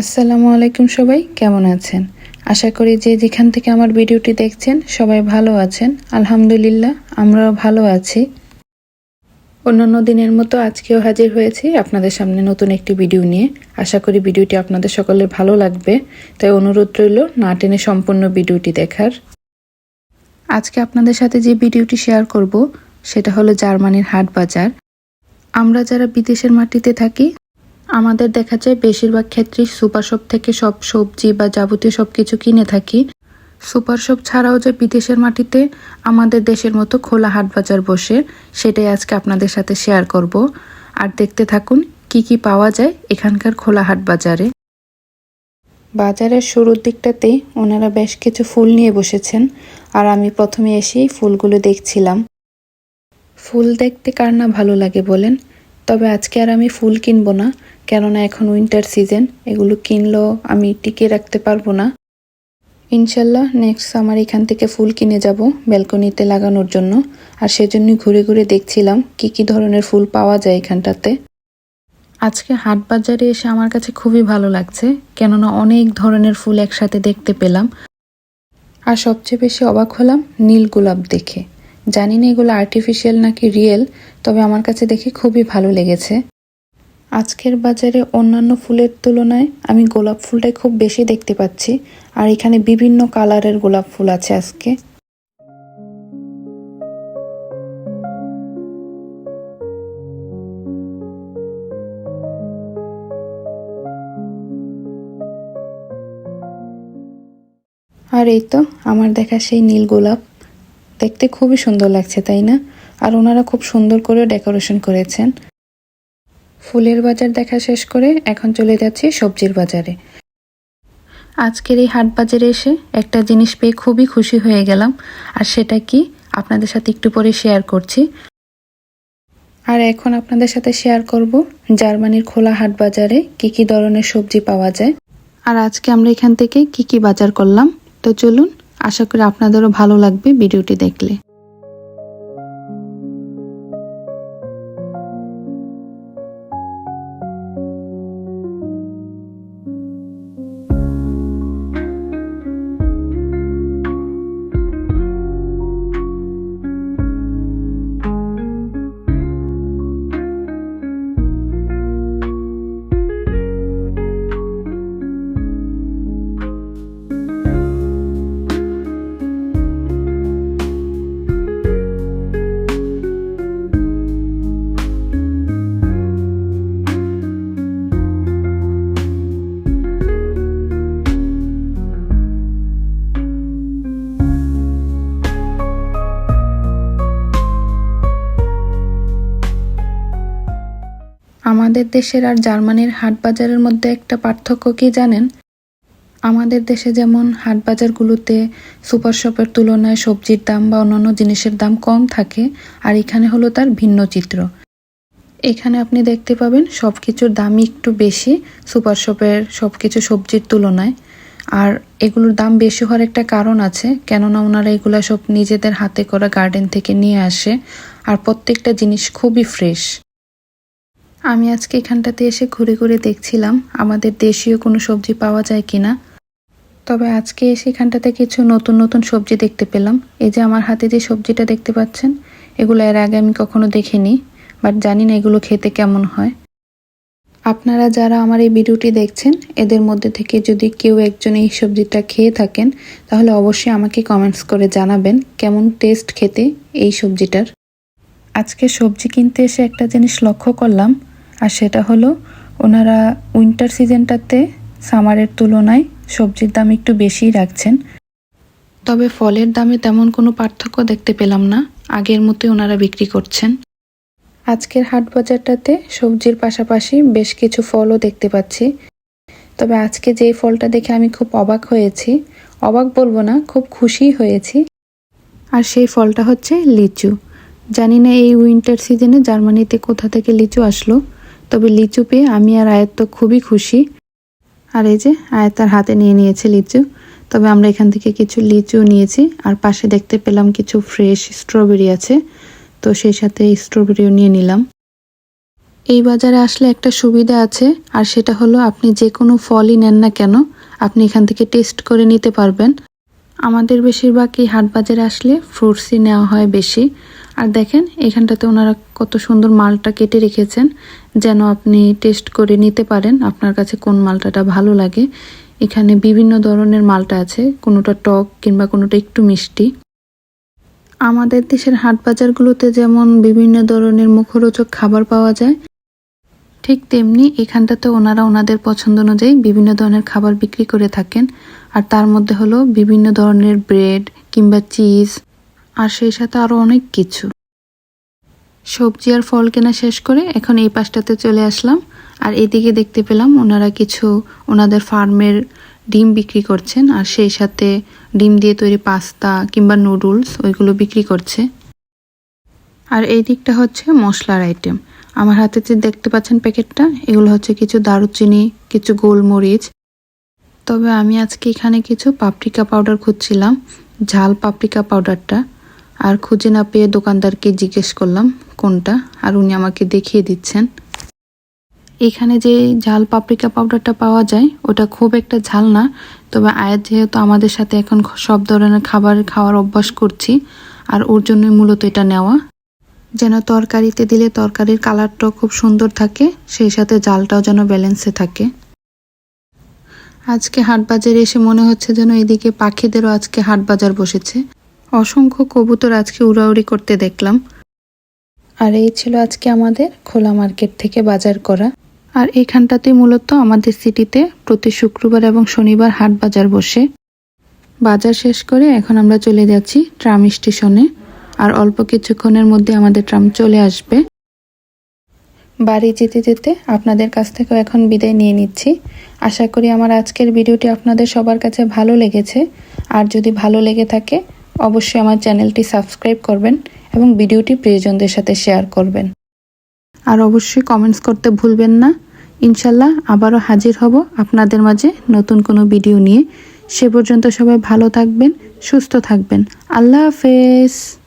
আসসালামু আলাইকুম সবাই, কেমন আছেন? আশা করি যে যেখান থেকে আমার ভিডিওটি দেখছেন, সবাই ভালো আছেন। আলহামদুলিল্লাহ, আমরাও ভালো আছি। অন্যান্য দিনের মতো আজকেও হাজির হয়েছি আপনাদের সামনে নতুন একটি ভিডিও নিয়ে। আশা করি ভিডিওটি আপনাদের সকলের ভালো লাগবে। তাই অনুরোধ রইল, না টেনে সম্পূর্ণ ভিডিওটি দেখার। আজকে আপনাদের সাথে যে ভিডিওটি শেয়ার করব, সেটা হলো জার্মানির হাট বাজার। আমরা যারা বিদেশের মাটিতে থাকি আমাদের দেখা যায় বেশিরভাগ ক্ষেত্রেই সুপার শপ থেকে সব সবজি বা যাবতীয় সব কিছু কিনে থাকি। সুপার শপ ছাড়াও যে বিদেশের মাটিতে আমাদের দেশের মতো খোলা হাট বাজার বসে, সেটাই আজকে আপনাদের সাথে শেয়ার করব। আর দেখতে থাকুন কি কি পাওয়া যায় এখানকার খোলা হাট বাজারে। বাজারের শুরুর দিকটাতে ওনারা বেশ কিছু ফুল নিয়ে বসেছেন, আর আমি প্রথমে এসেই ফুলগুলো দেখছিলাম। ফুল দেখতে কার না ভালো লাগে বলেন? তবে আজকে আর আমি ফুল কিনবো না, কেননা এখন উইন্টার সিজন এগুলো কিনলেও আমি টিকিয়ে রাখতে পারব না। ইনশাল্লাহ নেক্সট সামার এখান থেকে ফুল কিনে যাব ব্যালকনিতে লাগানোর জন্য, আর সেজন্যই ঘুরে ঘুরে দেখছিলাম কি কি ধরনের ফুল পাওয়া যায় এখানটাতে। আজকে হাট বাজারে এসে আমার কাছে খুবই ভালো লাগছে, কেননা অনেক ধরনের ফুল একসাথে দেখতে পেলাম। আর সবচেয়ে বেশি অবাক হলাম নীল গোলাপ দেখে। জানি না এগুলো আর্টিফিশিয়াল নাকি রিয়েল তবে আমার কাছে দেখে খুবই ভালো লেগেছে। আজকের বাজারে অন্যান্য ফুলের তুলনায় আমি গোলাপ ফুলটাই খুব বেশি দেখতে পাচ্ছি, আর এখানে বিভিন্ন কালারের গোলাপ ফুল আছে আজকে। আর এই তো, আমার দেখা সেই নীল গোলাপ। দেখতে খুবই সুন্দর লাগছে, তাই না? আর ওনারা খুব সুন্দর করে ডেকোরেশন করেছেন। ফুলের বাজার দেখা শেষ করে এখন চলে যাচ্ছি সবজির বাজারে। আজকের এই হাট বাজারে এসে একটা জিনিস পেয়ে খুবই খুশি হয়ে গেলাম, আর সেটা কি? আপনাদের সাথে একটু পরে শেয়ার করছি। আর এখন আপনাদের সাথে শেয়ার করব, জার্মানির খোলা হাট বাজারে কি কি ধরনের সবজি পাওয়া যায়। আর আজকে আমরা এখান থেকে কি কি বাজার করলাম, তো চলুন আশা করি আপনাদেরও ভালো লাগবে ভিডিওটি দেখলে। আমাদের দেশের আর জার্মানির হাট বাজারের মধ্যে একটা পার্থক্য কি জানেন? আমাদের দেশে যেমন হাট বাজারগুলোতে সুপার শপের তুলনায় সবজির দাম বা অন্যান্য জিনিসের দাম কম থাকে, আর এখানে হলো তার ভিন্ন চিত্র। এখানে আপনি দেখতে পাবেন সব কিছুর দামই একটু বেশি, সুপার শপের সব কিছু সবজির তুলনায়। আর এগুলোর দাম বেশি হওয়ার একটা কারণ আছে, কেননা ওনারা এগুলো সব নিজেদের হাতে করা গার্ডেন থেকে নিয়ে আসে, আর প্রত্যেকটা জিনিস খুবই ফ্রেশ আমি আজকে এখানটাতে এসে ঘুরে ঘুরে দেখছিলাম আমাদের দেশীয় কোনো সবজি পাওয়া যায় কিনা। তবে আজকে এসে এখানটাতে কিছু নতুন নতুন সবজি দেখতে পেলাম। এই যে আমার হাতে যে সবজিটা দেখতে পাচ্ছেন, এগুলো এর আগে আমি কখনো দেখিনি, বাট জানি না এগুলো খেতে কেমন হয়। আপনারা যারা আমার এই ভিডিওটি দেখছেন, এদের মধ্যে থেকে যদি কেউ একজন এই সবজিটা খেয়ে থাকেন, তাহলে অবশ্যই আমাকে কমেন্টস করে জানাবেন কেমন টেস্ট খেতে এই সবজিটার। আজকে সবজি কিনতে এসে একটা জিনিস লক্ষ্য করলাম আর সেটা হলো ওনারা উইন্টার সিজনটাতে সামারের তুলনায় সবজির দাম একটু বেশিই রাখছেন। তবে ফলের দামে তেমন কোনো পার্থক্য দেখতে পেলাম না। আগের মতোই ওনারা বিক্রি করছেন। আজকের হাট বাজারটাতে সবজির পাশাপাশি বেশ কিছু ফলও দেখতে পাচ্ছি। তবে আজকে যেই ফলটা দেখে আমি খুব অবাক হয়েছি, অবাক বলব না, খুব খুশি হয়েছি। আর সেই ফলটা হচ্ছে লিচু। জানি না এই উইন্টার সিজনে জার্মানিতে কোথা থেকে লিচু আসলো। তবে লিচু পেয়ে আমি আর আয়াত তো খুবই খুশি। আর এই যে, আয়াত তার হাতে নিয়ে নিয়েছে লিচু। তবে আমরা এখান থেকে কিছু লিচু নিয়েছি, আর পাশে দেখতে পেলাম কিছু ফ্রেশ স্ট্রবেরি আছে। তো সেই সাথে স্ট্রবেরিও নিয়ে নিলাম। এই বাজারে আসলে একটা সুবিধা আছে, আর সেটা হলো আপনি যে কোনো ফলই নেন না কেন, আপনি এখান থেকে টেস্ট করে নিতে পারবেন। আমাদের বেশিরভাগই হাট বাজারে আসলে ফ্রুটসই নেওয়া হয় বেশি। আর দেখেন, এখানটাতে ওনারা কত সুন্দর মালটা কেটে রেখেছেন। যেন আপনি টেস্ট করে নিতে পারেন আপনার কাছে কোন মালটাটা ভালো লাগে। এখানে বিভিন্ন ধরনের মালটা আছে, কোনোটা টক কিংবা কোনোটা একটু মিষ্টি। আমাদের দেশের হাট বাজারগুলোতে যেমন বিভিন্ন ধরনের মুখরোচক খাবার পাওয়া যায়, ঠিক তেমনি এখানটাতে ওনারা ওনাদের পছন্দ অনুযায়ী বিভিন্ন ধরনের খাবার বিক্রি করে থাকেন। আর তার মধ্যে হলো বিভিন্ন ধরনের ব্রেড কিংবা চিজ আর সেই সাথে আরও অনেক কিছু। সবজি আর ফল কেনা শেষ করে এখন এই পাশটাতে চলে আসলাম। আর এদিকে দেখতে পেলাম ওনারা কিছু ওনাদের ফার্মের ডিম বিক্রি করছেন আর সেই সাথে ডিম দিয়ে তৈরি পাস্তা কিংবা নুডলস ওইগুলো বিক্রি করছে। আর এই দিকটা হচ্ছে মশলার আইটেম। আমার হাতে যে দেখতে পাচ্ছেন প্যাকেটটা, এগুলো হচ্ছে কিছু দারুচিনি, কিছু গোলমরিচ। তবে আমি আজকে এখানে কিছু পাপরিকা পাউডার খুঁজছিলাম, ঝাল পাপরিকা পাউডারটা। আর খুঁজে না পেয়ে দোকানদারকে জিজ্ঞেস করলাম, কোনটা? আর উনি আমাকে দেখিয়ে দিচ্ছেন। এখানে যে ঝাল পাপরিকা পাউডারটা পাওয়া যায়, ওটা খুব একটা ঝাল না। তবে আয়াত যেহেতু আমাদের সাথে এখন সব ধরনের খাবার খাওয়ার অভ্যাস করছি, আর ওর জন্যই মূলত এটা নেওয়া। যেন তরকারিতে দিলে তরকারির কালারটাও খুব সুন্দর থাকে, সেই সাথে জালটাও যেন ব্যালেন্সে থাকে। আজকে হাট বাজারে এসে মনে হচ্ছে যেন এদিকে পাখিদেরও আজকে হাট বাজার বসেছে। অসংখ্য কবুতর আজকে উড়াউড়ি করতে দেখলাম। আর এই ছিল আজকে আমাদের খোলা মার্কেট থেকে বাজার করা। আর এখানটাতে মূলত আমাদের সিটিতে প্রতি শুক্রবার এবং শনিবার হাট বাজার বসে। বাজার শেষ করে এখন আমরা চলে যাচ্ছি ট্রাম স্টেশনে। আর অল্প কিছুক্ষণের মধ্যে আমাদের ট্রাম চলে আসবে। বাড়ি যেতে যেতে আপনাদের কাছ থেকেও এখন বিদায় নিয়ে নিচ্ছি। আশা করি আমার আজকের ভিডিওটি আপনাদের সবার কাছে ভালো লেগেছে। আর যদি ভালো লেগে থাকে অবশ্যই আমার চ্যানেলটি সাবস্ক্রাইব করবেন এবং ভিডিওটি প্রিয়জনদের সাথে শেয়ার করবেন। আর অবশ্যই কমেন্টস করতে ভুলবেন না। ইনশাল্লাহ আবারও হাজির হব আপনাদের মাঝে নতুন কোনো ভিডিও নিয়ে। সে পর্যন্ত সবাই ভালো থাকবেন, সুস্থ থাকবেন। আল্লাহ হাফেজ।